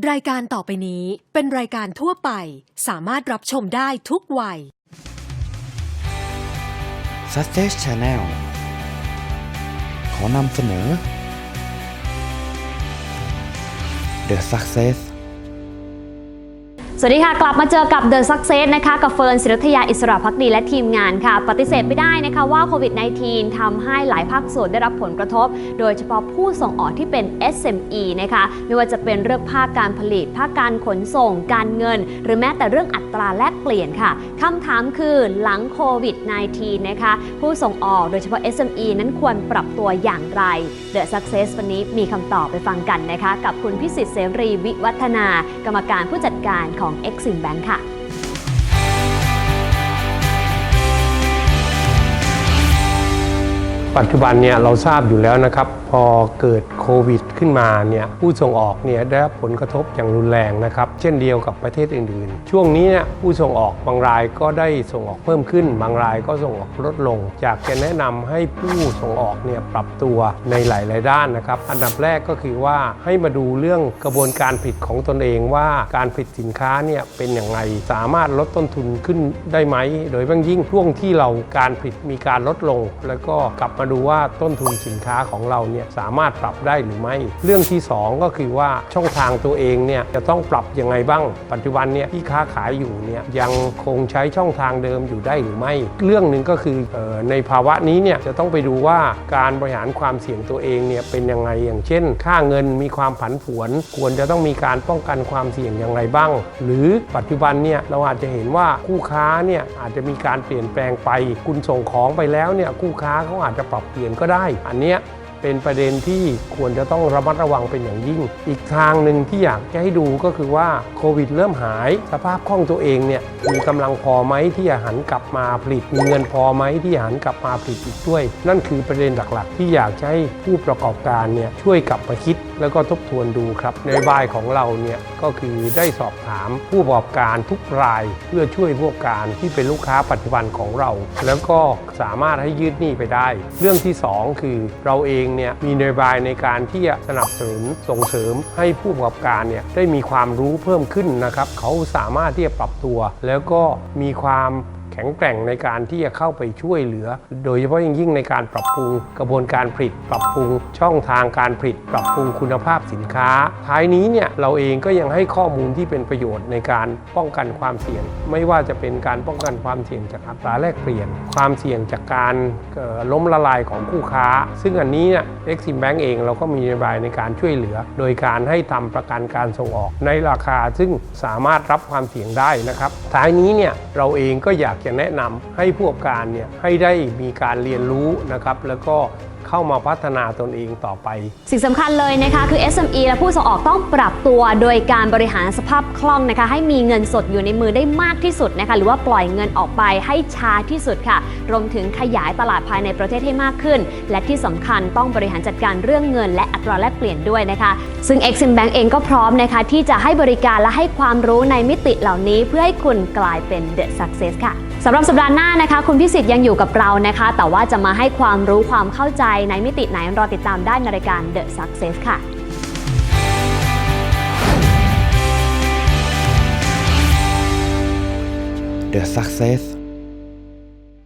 รายการต่อไปนี้เป็นรายการทั่วไป สามารถรับชมได้ทุกวัย Success Channel ขอนำเสนอ The Success สวัสดีค่ะ กลับมาเจอกับ The Success นะคะกับเฟิร์นศิรัทยาอิสระพักดีและทีมงานค่ะ ปฏิเสธไม่ได้นะคะว่าโควิด -19 ทำให้หลายภาคส่วนได้รับผลกระทบ โดยเฉพาะผู้ส่งออกที่เป็น SME นะคะไม่ว่าจะเป็นเรื่องภาคการผลิต ภาคการขนส่ง การเงิน หรือแม้แต่เรื่องอัตราแลกเปลี่ยนค่ะคำถามคือหลังโควิด -19 นะคะผู้ส่งออกโดยเฉพาะ SME นั้นควรปรับตัวอย่างไร The Success วันนี้มีคำตอบไปฟังกันนะคะกับคุณพิสิทธิ์เสรีวิวัฒนา กรรมการผู้จัดการของ Exim Bank ค่ะปัจจุบันเนี่ยเราทราบอยู่แล้วนะครับ พอเกิดโควิดขึ้นมาเนี่ยผู้ส่งออกเนี่ยได้รับผลกระทบอย่างรุนแรงนะครับ เช่นเดียวกับประเทศอื่นๆ ช่วงนี้เนี่ยผู้ส่งออกบางรายก็ได้ส่งออกเพิ่มขึ้น บางรายก็ส่งออกลดลงอยากจะแนะนำให้ผู้ส่งออกเนี่ยปรับตัวในหลายๆด้านนะครับ อันดับแรกก็คือว่าให้มาดูเรื่องกระบวนการผลิตของตนเองว่าการผลิตสินค้าเนี่ยเป็นอย่างไรสามารถลดต้นทุนขึ้นได้ไหม โดยเฉพาะยิ่งช่วงที่เราการผลิตมีการลดลง แล้วก็กลับมาดูว่าต้นทุนสินค้าของเราเนี่ยสามารถปรับได้หรือไม่ เรื่องที่ 2 ก็คือว่าช่องทางตัวเองเนี่ยจะต้องปรับยังไงบ้าง ปัจจุบันเนี่ยที่ค้าขายอยู่เนี่ยยังคงใช้ช่องทางเดิมอยู่ได้หรือไม่ เรื่องหนึ่งก็คือออในภาวะนี้เนี่ยจะต้องไปดูว่าการบริหารความเสี่ยงตัวเองเนี่ยเป็นยังไงอย่างเช่น ค่าเงินมีความผันผวน ควรจะต้องมีการป้องกันความเสี่ยงอย่างไรบ้าง หรือปัจจุบันเนี่ยเราอาจจะเห็นว่าคู่ค้าเนี่ยอาจจะมีการเปลี่ยนแปลงไป คุณส่งของไปแล้วเนี่ยคู่ค้าเขาอาจจะปรับเปลี่ยนก็ได้ อันเนี้ย เป็นประเด็นที่ควรจะต้องระมัดระวังเป็นอย่างยิ่ง อีกทางหนึ่งที่อยากจะให้ดูก็คือว่าโควิดเริ่มหาย สภาพคล่องตัวเองเนี่ยมีกำลังพอไหมที่จะหันกลับมาผลิต มีเงินพอไหมที่จะหันกลับมาผลิตอีกด้วย นั่นคือประเด็นหลักๆ ที่อยากจะให้ผู้ประกอบการเนี่ยช่วยกลับมาคิด แล้วก็ทบทวนดูครับในบายของเราเนี่ยก็คือได้สอบถามผู้ประกอบการทุกราย เพื่อช่วยผู้ประกอบการที่เป็นลูกค้าปัจจุบันของเรา แล้วก็สามารถให้ยืดหนี้ไปได้ เรื่องที่สองคือเราเองเนี่ยมีนโยบายในการที่จะสนับสนุนส่งเสริมให้ผู้ประกอบการเนี่ยได้มีความรู้เพิ่มขึ้นนะครับเขาสามารถที่จะปรับตัว แล้วก็มีความ แข็งแกร่งในการที่จะเข้าไปช่วยเหลือ โดยเฉพาะอย่างยิ่งในการปรับปรุงกระบวนการผลิต ปรับปรุงช่องทางการผลิต ปรับปรุงคุณภาพสินค้า ท้ายนี้เนี่ยเราเองก็ยังให้ข้อมูลที่เป็นประโยชน์ในการป้องกันความเสี่ยง ไม่ว่าจะเป็นการป้องกันความเสี่ยงจากอัตราแลกเปลี่ยน ความเสี่ยงจากการล้มละลายของคู่ค้า ซึ่งอันนี้เนี่ย Exim Bank เองเราก็มีนโยบายในการช่วยเหลือ โดยการให้ทำประกันการส่งออกในราคาซึ่งสามารถรับความเสี่ยงได้นะครับ ท้ายนี้เนี่ยเราเองก็อยากจะแนะนำให้ผู้ประกอบการเนี่ยให้ได้มีการเรียนรู้นะครับ แล้วก็เข้ามาพัฒนาตนเองต่อไป สิ่งสำคัญเลยนะคะคือ SME และผู้ส่งออกต้องปรับตัวโดยการบริหารสภาพคล่องนะคะ ให้มีเงินสดอยู่ในมือได้มากที่สุดนะคะ หรือว่าปล่อยเงินออกไปให้ช้าที่สุดค่ะ รวมถึงขยายตลาดภายในประเทศให้มากขึ้น และที่สำคัญต้องบริหารจัดการเรื่องเงิน และอัตราแลกเปลี่ยนด้วยนะคะ ซึ่ง Exim Bank เองก็พร้อมนะคะ ที่จะให้บริการและให้ความรู้ในมิติเหล่านี้ เพื่อให้คุณกลายเป็น The Success ค่ะ สำหรับสัปดาห์หน้านะคะ คุณพิสิทธิ์ยังอยู่กับเรานะคะ แต่ว่าจะมาให้ความรู้ความเข้าใจในมิติไหนรอติดตามได้ในรายการ The Success ค่ะ The Success